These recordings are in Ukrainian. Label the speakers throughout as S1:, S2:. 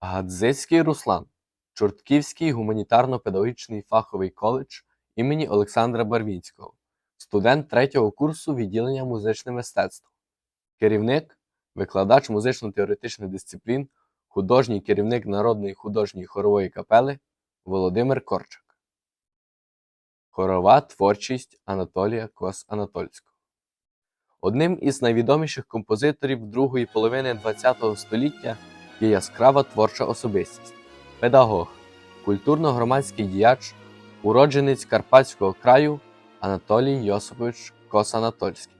S1: Гадзицький Руслан, Чортківський гуманітарно-педагогічний фаховий коледж імені Олександра Барвінського, студент третього курсу відділення музичне мистецтво, керівник, викладач музично-теоретичних дисциплін, художній керівник Народної художньої хорової капели Володимир Корчак. Хорова творчість Анатолія Кос-Анатольського. Одним із найвідоміших композиторів другої половини ХХ століття є яскрава творча особистість, педагог, культурно-громадський діяч, уродженець Карпатського краю Анатолій Йосипович Кос-Анатольський.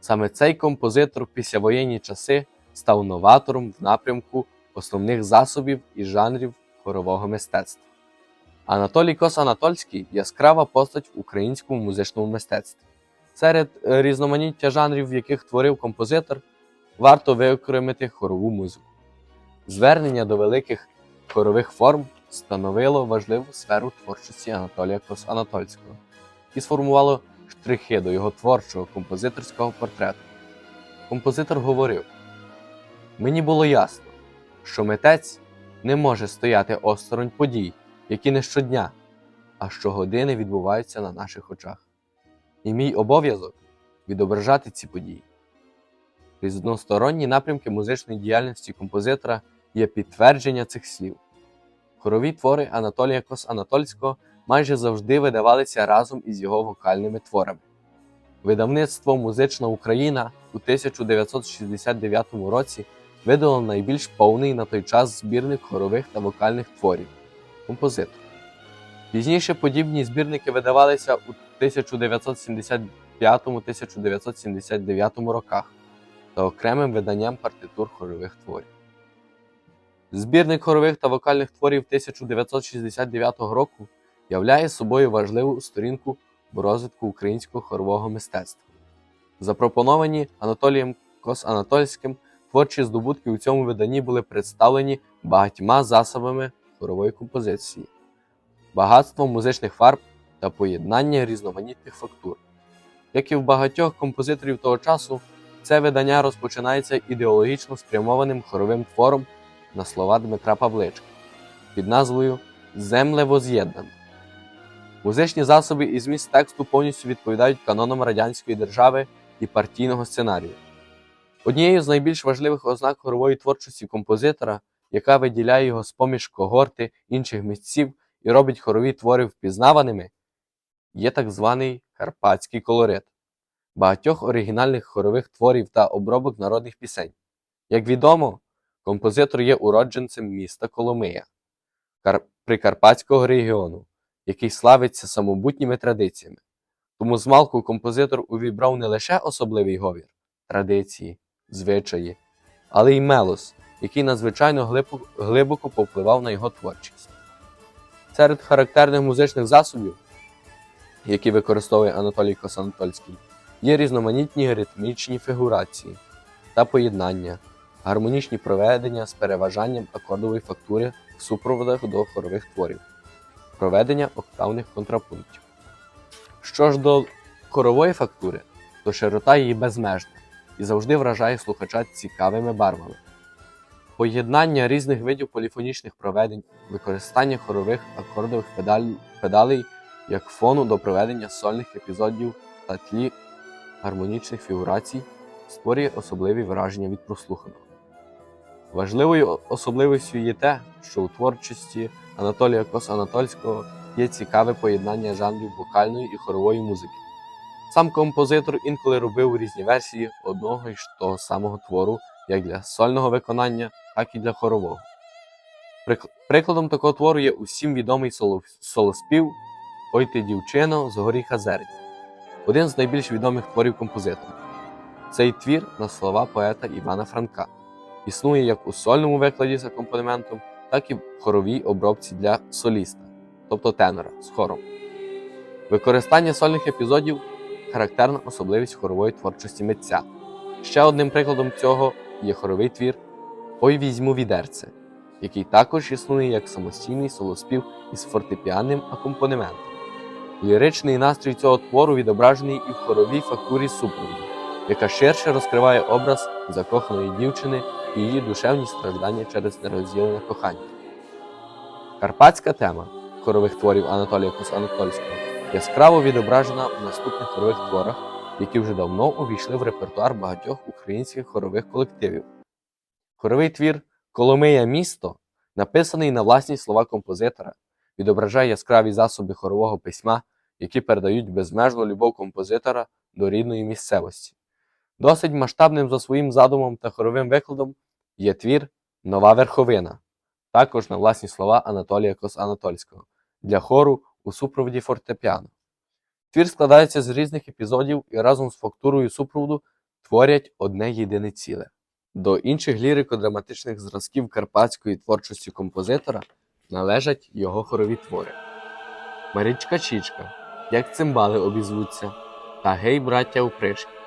S1: Саме цей композитор в післявоєнні часи став новатором в напрямку основних засобів і жанрів хорового мистецтва. Анатолій Кос-Анатольський яскрава постать в українському музичному мистецтві. Серед е, різноманіття жанрів, в яких творив композитор, варто виокремити хорову музику. Звернення до великих хорових форм становило важливу сферу творчості Анатолія Кос-Анатольського і сформувало штрихи до його творчого композиторського портрету. Композитор говорив: Мені було ясно, що митець не може стояти осторонь подій, які не щодня, а щогодини відбуваються на наших очах. І мій обов'язок відображати ці події. Різносторонні напрямки музичної діяльності композитора є підтвердження цих слів. Хорові твори Анатолія Кос-Анатольського майже завжди видавалися разом із його вокальними творами. Видавництво Музична Україна у 1969 році видало найбільш повний на той час збірник хорових та вокальних творів композитор. Пізніше подібні збірники видавалися у 1975-1979 роках та окремим виданням партитур хорових творів. Збірник хорових та вокальних творів 1969 року являє собою важливу сторінку розвитку українського хорового мистецтва. Запропоновані Анатолієм Кос-Анатольським творчі здобутки у цьому виданні були представлені багатьма засобами хорової композиції, багатством музичних фарб та поєднання різноманітних фактур. Як і в багатьох композиторів того часу, це видання розпочинається ідеологічно спрямованим хоровим твором на слова Дмитра Павличка під назвою Земле воз'єднане. Музичні засоби і зміст тексту повністю відповідають канонам радянської держави і партійного сценарію. Однією з найбільш важливих ознак хорової творчості композитора, яка виділяє його з поміж когорти інших митців і робить хорові твори впізнаваними, є так званий карпатський колорит багатьох оригінальних хорових творів та обробок народних пісень. Як відомо, композитор є уродженцем міста Коломия, Прикарпатського регіону, який славиться самобутніми традиціями. Тому змалку композитор увібрав не лише особливий говір, традиції, звичаї, але й мелос, який надзвичайно глибоко повпливав на його творчість. Серед характерних музичних засобів, які використовує Анатолій Косанатольський, є різноманітні ритмічні фігурації та поєднання, гармонічні проведення з переважанням акордової фактури в супроводах до хорових творів, проведення октавних контрапунктів. Що ж до хорової фактури, то широта її безмежна і завжди вражає слухача цікавими барвами. Поєднання різних видів поліфонічних проведень, використання хорових акордових педалей як фону до проведення сольних епізодів та тлі гармонічних фігурацій створює особливі враження від прослуханого. Важливою особливістю є те, що у творчості Анатолія Кос-Анатольського є цікаве поєднання жанрів вокальної і хорової музики. Сам композитор інколи робив різні версії одного й того самого твору як для сольного виконання, так і для хорового. Прикладом такого твору є усім відомий солоспів Ой ти дівчино з горіха зерня, один з найбільш відомих творів композитора. Цей твір на слова поета Івана Франка існує як у сольному викладі з акомпанементом, так і в хоровій обробці для соліста, тобто тенора з хором. Використання сольних епізодів характерна особливість хорової творчості митця. Ще одним прикладом цього є хоровий твір Ой візьму відерце, який також існує як самостійний солоспів із фортепіанним акомпанементом. Ліричний настрій цього твору відображений і в хоровій фактурі супроводу, яка ширше розкриває образ закоханої дівчини її душевні страждання через нерозділене кохання. Карпатська тема хорових творів Анатолія Косанатольського яскраво відображена в наступних хорових творах, які вже давно увійшли в репертуар багатьох українських хорових колективів. Хоровий твір Коломия місто, написаний на власні слова композитора, відображає яскраві засоби хорового письма, які передають безмежну любов композитора до рідної місцевості. Досить масштабним за своїм задумом та хоровим викладом є твір Нова верховина, також на власні слова Анатолія Кос-Анатольського для хору у супроводі фортепіано. Твір складається з різних епізодів і разом з фактурою супроводу творять одне єдине ціле. До інших лірико-драматичних зразків карпатської творчості композитора належать його хорові твори. Марічка Чічка, як цимбали обізвуться, та гей, браття Упришки.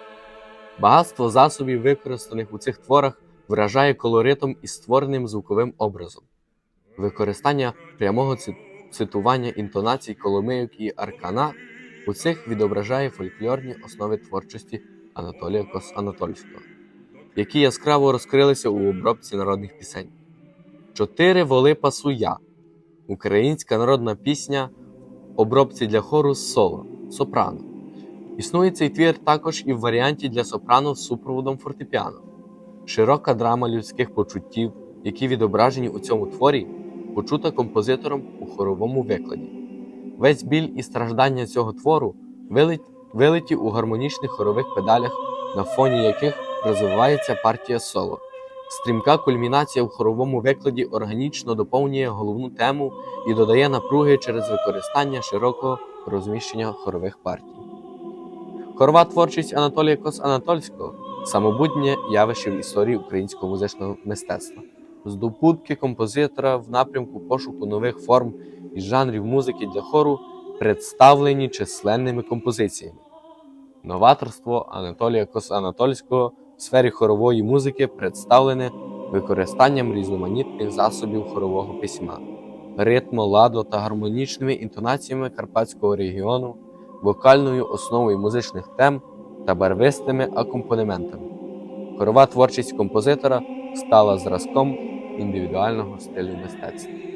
S1: Багатство засобів, використаних у цих творах, вражає колоритом і створеним звуковим образом. Використання прямого цитування інтонацій коломийок і аркана у цих відображає фольклорні основи творчості Анатолія Кос-Анатольського, які яскраво розкрилися у обробці народних пісень. Чотири воли пасуя українська народна пісня обробці для хору соло сопрано. Існує цей твір також і в варіанті для сопрано з супроводом фортепіано. Широка драма людських почуттів, які відображені у цьому творі, почута композитором у хоровому викладі. Весь біль і страждання цього твору вилиті у гармонічних хорових педалях, на фоні яких розвивається партія соло. Стрімка кульмінація в хоровому викладі органічно доповнює головну тему і додає напруги через використання широкого розміщення хорових партій. Хорова творчість Анатолія Кос-Анатольського самобутнє явище в історії українського музичного мистецтва. Здобутки композитора в напрямку пошуку нових форм і жанрів музики для хору представлені численними композиціями. Новаторство Анатолія Кос-Анатольського в сфері хорової музики представлене використанням різноманітних засобів хорового письма, ритму, ладу та гармонічними інтонаціями карпатського регіону, вокальною основою музичних тем та барвистими акомпанементами. Хорова творчість композитора стала зразком індивідуального стилю мистецтва.